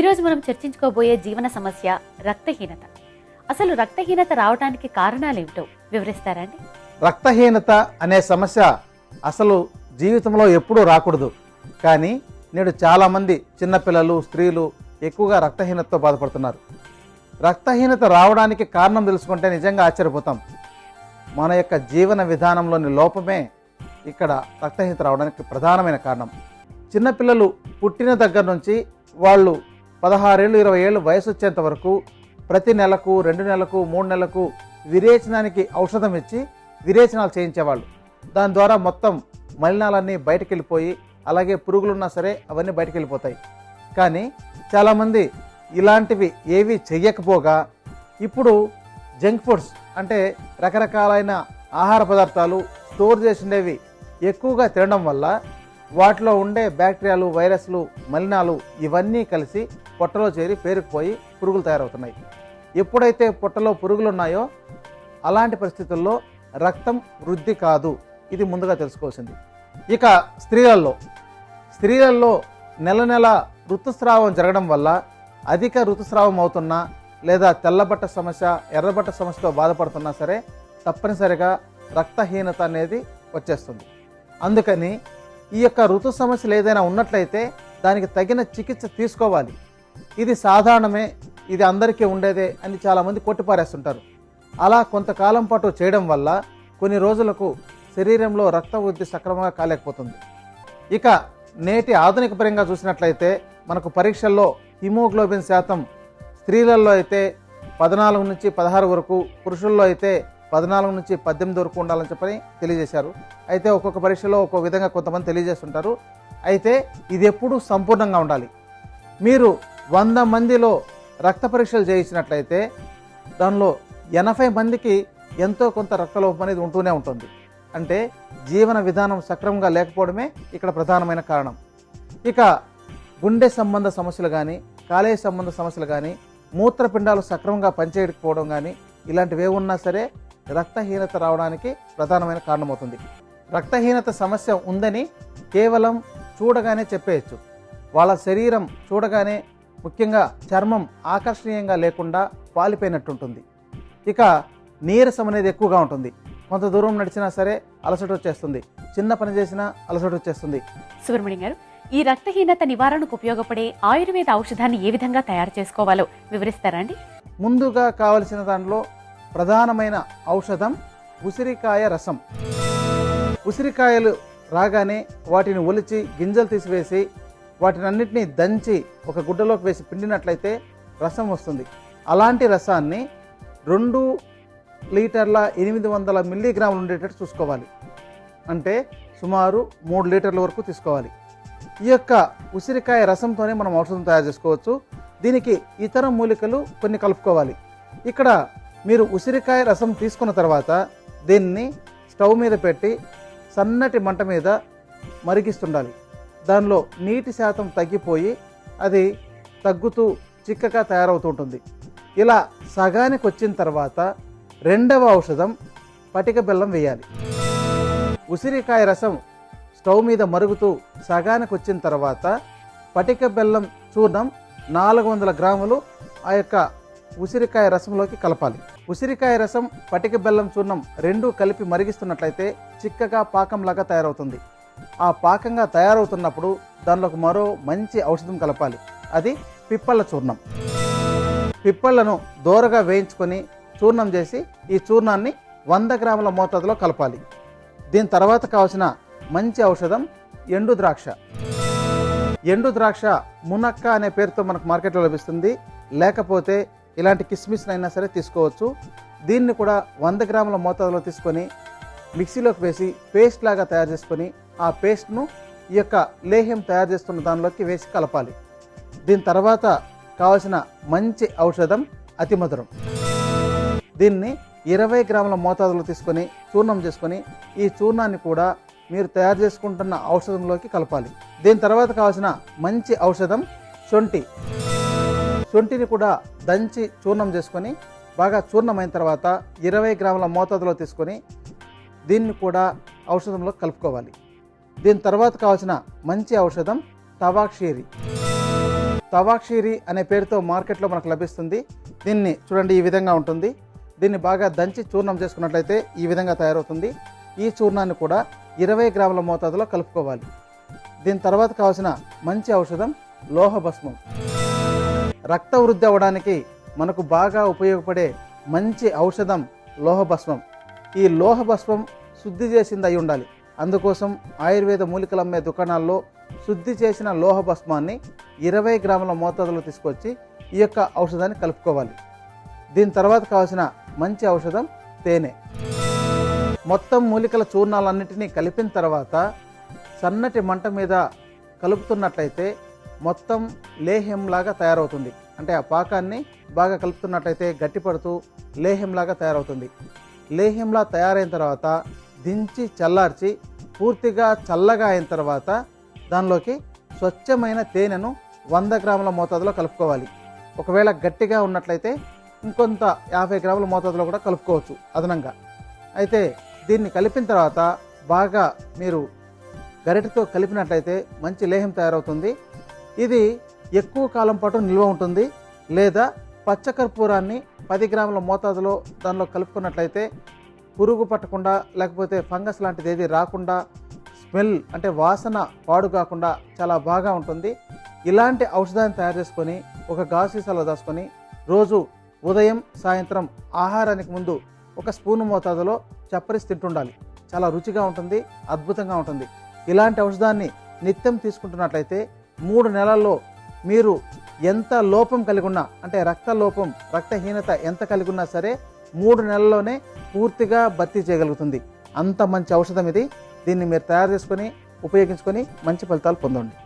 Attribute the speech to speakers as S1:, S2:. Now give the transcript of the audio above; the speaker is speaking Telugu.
S1: ఈరోజు మనం చర్చించుకోబోయే జీవన సమస్య రక్తహీనత. అసలు రక్తహీనత రావడానికి కారణాలేమిటో వివరిస్తారండి
S2: రక్తహీనత అనే సమస్య అసలు జీవితంలో ఎప్పుడూ రాకూడదు. కానీ నేడు చాలామంది చిన్నపిల్లలు స్త్రీలు ఎక్కువగా రక్తహీనతతో బాధపడుతున్నారు. రక్తహీనత రావడానికి కారణం తెలుసుకుంటే నిజంగా ఆశ్చర్యపోతాం. మన యొక్క జీవన విధానంలోని లోపమే ఇక్కడ రక్తహీనత రావడానికి ప్రధానమైన కారణం. చిన్నపిల్లలు పుట్టిన దగ్గర నుంచి వాళ్ళు పదహారేళ్ళు ఇరవై ఏళ్ళు వయసు వచ్చేంత వరకు ప్రతి నెలకు రెండు నెలలకు మూడు నెలలకు విరేచనానికి ఔషధం ఇచ్చి విరేచనాలు చేయించేవాళ్ళు. దాని ద్వారా మొత్తం మలినాలన్నీ బయటకు వెళ్ళిపోయి అలాగే పురుగులు ఉన్నా సరే అవన్నీ బయటకు వెళ్ళిపోతాయి కానీ చాలామంది ఇలాంటివి ఏవి చెయ్యకపోగా ఇప్పుడు జంక్ ఫుడ్స్ అంటే రకరకాలైన ఆహార పదార్థాలు స్టోర్ చేసిండేవి ఎక్కువగా తినడం వల్ల వాటిలో ఉండే బ్యాక్టీరియాలు వైరస్లు మలినాలు ఇవన్నీ కలిసి పొట్టలో చేరి పేరుకుపోయి పురుగులు తయారవుతున్నాయి. ఎప్పుడైతే పొట్టలో పురుగులు ఉన్నాయో అలాంటి పరిస్థితుల్లో రక్తం వృద్ధి కాదు. ఇది ముందుగా తెలుసుకోవాల్సింది. ఇక స్త్రీలలో స్త్రీలలో నెల నెల ఋతుస్రావం జరగడం వల్ల అధిక ఋతుస్రావం అవుతున్నా లేదా తెల్లబట్ట సమస్య ఎర్రబట్ట సమస్యతో బాధపడుతున్నా సరే తప్పనిసరిగా రక్తహీనత అనేది వచ్చేస్తుంది. అందుకని ఈ యొక్క ఋతు సమస్యలు ఏదైనా ఉన్నట్లయితే దానికి తగిన చికిత్స తీసుకోవాలి. ఇది సాధారణమే ఇది అందరికీ ఉండేదే అని చాలామంది కొట్టిపారేస్తుంటారు. అలా కొంతకాలం పాటు చేయడం వల్ల కొన్ని రోజులకు శరీరంలో రక్త వృద్ధి సక్రమంగా కాలేకపోతుంది. ఇక నేటి ఆధునిక పరంగా చూసినట్లయితే మనకు పరీక్షల్లో హిమోగ్లోబిన్ శాతం స్త్రీలలో అయితే పద్నాలుగు నుంచి పదహారు వరకు పురుషుల్లో అయితే పద్నాలుగు నుంచి పద్దెనిమిది వరకు ఉండాలని చెప్పని తెలియజేశారు. అయితే ఒక్కొక్క పరీక్షలో ఒక్కొక్క విధంగా కొంతమంది తెలియజేస్తుంటారు. అయితే ఇది ఎప్పుడూ సంపూర్ణంగా ఉండాలి. మీరు వంద మందిలో రక్త పరీక్షలు చేయించినట్లయితే దానిలో ఎనభై మందికి ఎంతో కొంత రక్తలోపం అనేది ఉంటూనే ఉంటుంది. అంటే జీవన విధానం సక్రమంగా లేకపోవడమే ఇక్కడ ప్రధానమైన కారణం. ఇక గుండె సంబంధ సమస్యలు కానీ కాలేయ సంబంధ సమస్యలు కానీ మూత్రపిండాలు సక్రమంగా పనిచేయకపోవడం కానీ ఇలాంటివి ఉన్నా సరే రక్తహీనత రావడానికి ప్రధానమైన కారణమవుతుంది. రక్తహీనత సమస్య ఉందని కేవలం చూడగానే చెప్పేయచ్చు. వాళ్ళ శరీరం చూడగానే ముఖ్యంగా చర్మం ఆకర్షణీయంగా లేకుండా పాలిపోయినట్టుంటుంది. ఇక నీరసం అనేది ఎక్కువగా ఉంటుంది. కొంత దూరం నడిచినా సరే అలసట వచ్చేస్తుంది. చిన్న పని చేసినా అలసట వచ్చేస్తుంది.
S1: సుబ్రహ్మణ్యం గారు ఈ రక్తహీనత నివారణకు ఉపయోగపడే ఆయుర్వేద ఔషధాన్ని ఏ విధంగా తయారు చేసుకోవాలో వివరిస్తారా అండి?
S2: ముందుగా కావలసిన దాంట్లో ప్రధానమైన ఔషధం ఉసిరికాయ రసం. ఉసిరికాయలు రాగానే వాటిని ఒలిచి గింజలు తీసివేసి వాటినన్నిటినీ దంచి ఒక గుడ్డలోకి వేసి పిండినట్లయితే రసం వస్తుంది. అలాంటి రసాన్ని రెండు లీటర్ల ఎనిమిది వందల మిల్లీగ్రాములు ఉండేటట్టు చూసుకోవాలి. అంటే సుమారు మూడు లీటర్ల వరకు తీసుకోవాలి. ఈ యొక్క ఉసిరికాయ రసంతోనే మనం ఔషధం తయారు చేసుకోవచ్చు. దీనికి ఇతర మూలికలు కొన్ని కలుపుకోవాలి. ఇక్కడ మీరు ఉసిరికాయ రసం తీసుకున్న తర్వాత దీన్ని స్టవ్ మీద పెట్టి సన్నటి మంట మీద మరిగిస్తుండాలి. దానిలో నీటి శాతం తగ్గిపోయి అది తగ్గుతూ చిక్కగా తయారవుతుంటుంది. ఇలా సగానికి వచ్చిన తర్వాత రెండవ ఔషధం పటిక బెల్లం వేయాలి. ఉసిరికాయ రసం స్టవ్ మీద మరుగుతూ సగానికి వచ్చిన తర్వాత పటిక బెల్లం చూర్ణం నాలుగు వందల గ్రాములు ఆ యొక్క ఉసిరికాయ రసంలోకి కలపాలి. ఉసిరికాయ రసం పటిక బెల్లం చూర్ణం రెండు కలిపి మరిగిస్తున్నట్లయితే చిక్కగా పాకంలాగా తయారవుతుంది. ఆ పాకంగా తయారవుతున్నప్పుడు దానిలోకి మరో మంచి ఔషధం కలపాలి. అది పిప్పళ్ళ చూర్ణం. పిప్పళ్ళను దోరగా వేయించుకొని చూర్ణం చేసి ఈ చూర్ణాన్ని వంద గ్రాముల మోతాదులో కలపాలి. దీని తర్వాత కావాల్సిన మంచి ఔషధం ఎండు ద్రాక్ష. ఎండు ద్రాక్ష మునక్క అనే పేరుతో మనకు మార్కెట్లో లభిస్తుంది. లేకపోతే ఇలాంటి కిస్మిస్ అయినా సరే తీసుకోవచ్చు. దీన్ని కూడా వంద గ్రాముల మోతాదులో తీసుకొని మిక్సీలోకి వేసి పేస్ట్ లాగా తయారు చేసుకొని ఆ పేస్ట్ను ఈ యొక్క లేహ్యం తయారు చేస్తున్న దానిలోకి వేసి కలపాలి. దీని తర్వాత కావలసిన మంచి ఔషధం అతి మధురం. దీన్ని ఇరవై గ్రాముల మోతాదులో తీసుకొని చూర్ణం చేసుకొని ఈ చూర్ణాన్ని కూడా మీరు తయారు చేసుకుంటున్న ఔషధంలోకి కలపాలి. దీని తర్వాత కావాల్సిన మంచి ఔషధం శొంఠి. శొంఠిని కూడా దంచి చూర్ణం చేసుకొని బాగా చూర్ణమైన తర్వాత ఇరవై గ్రాముల మోతాదులో తీసుకొని దీన్ని కూడా ఔషధంలో కలుపుకోవాలి. దీని తర్వాత కావాల్సిన మంచి ఔషధం తవాక్షీరి. తవాక్షీరి అనే పేరుతో మార్కెట్లో మనకు లభిస్తుంది. దీన్ని చూడండి ఈ విధంగా ఉంటుంది. దీన్ని బాగా దంచి చూర్ణం చేసుకున్నట్లయితే ఈ విధంగా తయారవుతుంది. ఈ చూర్ణాన్ని కూడా ఇరవై గ్రాముల మోతాదులో కలుపుకోవాలి. దీని తర్వాత కావాల్సిన మంచి ఔషధం లోహభస్మం. రక్త వృద్ధి అవ్వడానికి మనకు బాగా ఉపయోగపడే మంచి ఔషధం లోహభస్మం. ఈ లోహభస్మం శుద్ధి చేసింది అయి ఉండాలి. అందుకోసం ఆయుర్వేద మూలికలు అమ్మే దుకాణాల్లో శుద్ధి చేసిన లోహ భస్మాన్ని ఇరవై గ్రాముల మోతాదులో తీసుకొచ్చి ఈ యొక్క ఔషధాన్ని కలుపుకోవాలి. దీని తర్వాత కావాల్సిన మంచి ఔషధం తేనె. మొత్తం మూలికల చూర్ణాలన్నింటినీ కలిపిన తర్వాత సన్నటి మంట మీద కలుపుతున్నట్లయితే మొత్తం లేహ్యంలాగా తయారవుతుంది. అంటే ఆ పాకాన్ని బాగా కలుపుతున్నట్లయితే గట్టిపడుతూ లేహ్యంలాగా తయారవుతుంది. లేహ్యంలా తయారైన తర్వాత దించి చల్లార్చి పూర్తిగా చల్లగా అయిన తర్వాత దానిలోకి స్వచ్ఛమైన తేనెను వంద గ్రాముల మోతాదులో కలుపుకోవాలి. ఒకవేళ గట్టిగా ఉన్నట్లయితే ఇంకొంత యాభై గ్రాముల మోతాదులో కూడా కలుపుకోవచ్చు అదనంగా. అయితే దీన్ని కలిపిన తర్వాత బాగా మీరు గరిటతో కలిపినట్లయితే మంచి లేహం తయారవుతుంది. ఇది ఎక్కువ కాలం పాటు నిల్వ ఉంటుంది. లేదా పచ్చకర్పూరాన్ని పది గ్రాముల మోతాదులో దానిలో కలుపుకున్నట్లయితే పురుగు పట్టకుండా లేకపోతే ఫంగస్ లాంటిది ఏది రాకుండా స్మెల్ అంటే వాసన పాడు కాకుండా చాలా బాగా ఉంటుంది. ఇలాంటి ఔషధాన్ని తయారు చేసుకొని ఒక గాసీసాలో దాచుకొని రోజు ఉదయం సాయంత్రం ఆహారానికి ముందు ఒక స్పూన్ మోతాదులో చప్పరిసి తింటుండాలి. చాలా రుచిగా ఉంటుంది అద్భుతంగా ఉంటుంది. ఇలాంటి ఔషధాన్ని నిత్యం తీసుకుంటున్నట్లయితే మూడు నెలల్లో మీరు ఎంత లోపం కలిగి ఉన్నా అంటే రక్త లోపం రక్తహీనత ఎంత కలిగి ఉన్నా సరే మూడు నెలల్లోనే పూర్తిగా భర్తీ చేయగలుగుతుంది. అంత మంచి ఔషధం ఇది. దీన్ని మీరు తయారు చేసుకొని ఉపయోగించుకొని మంచి ఫలితాలు పొందండి.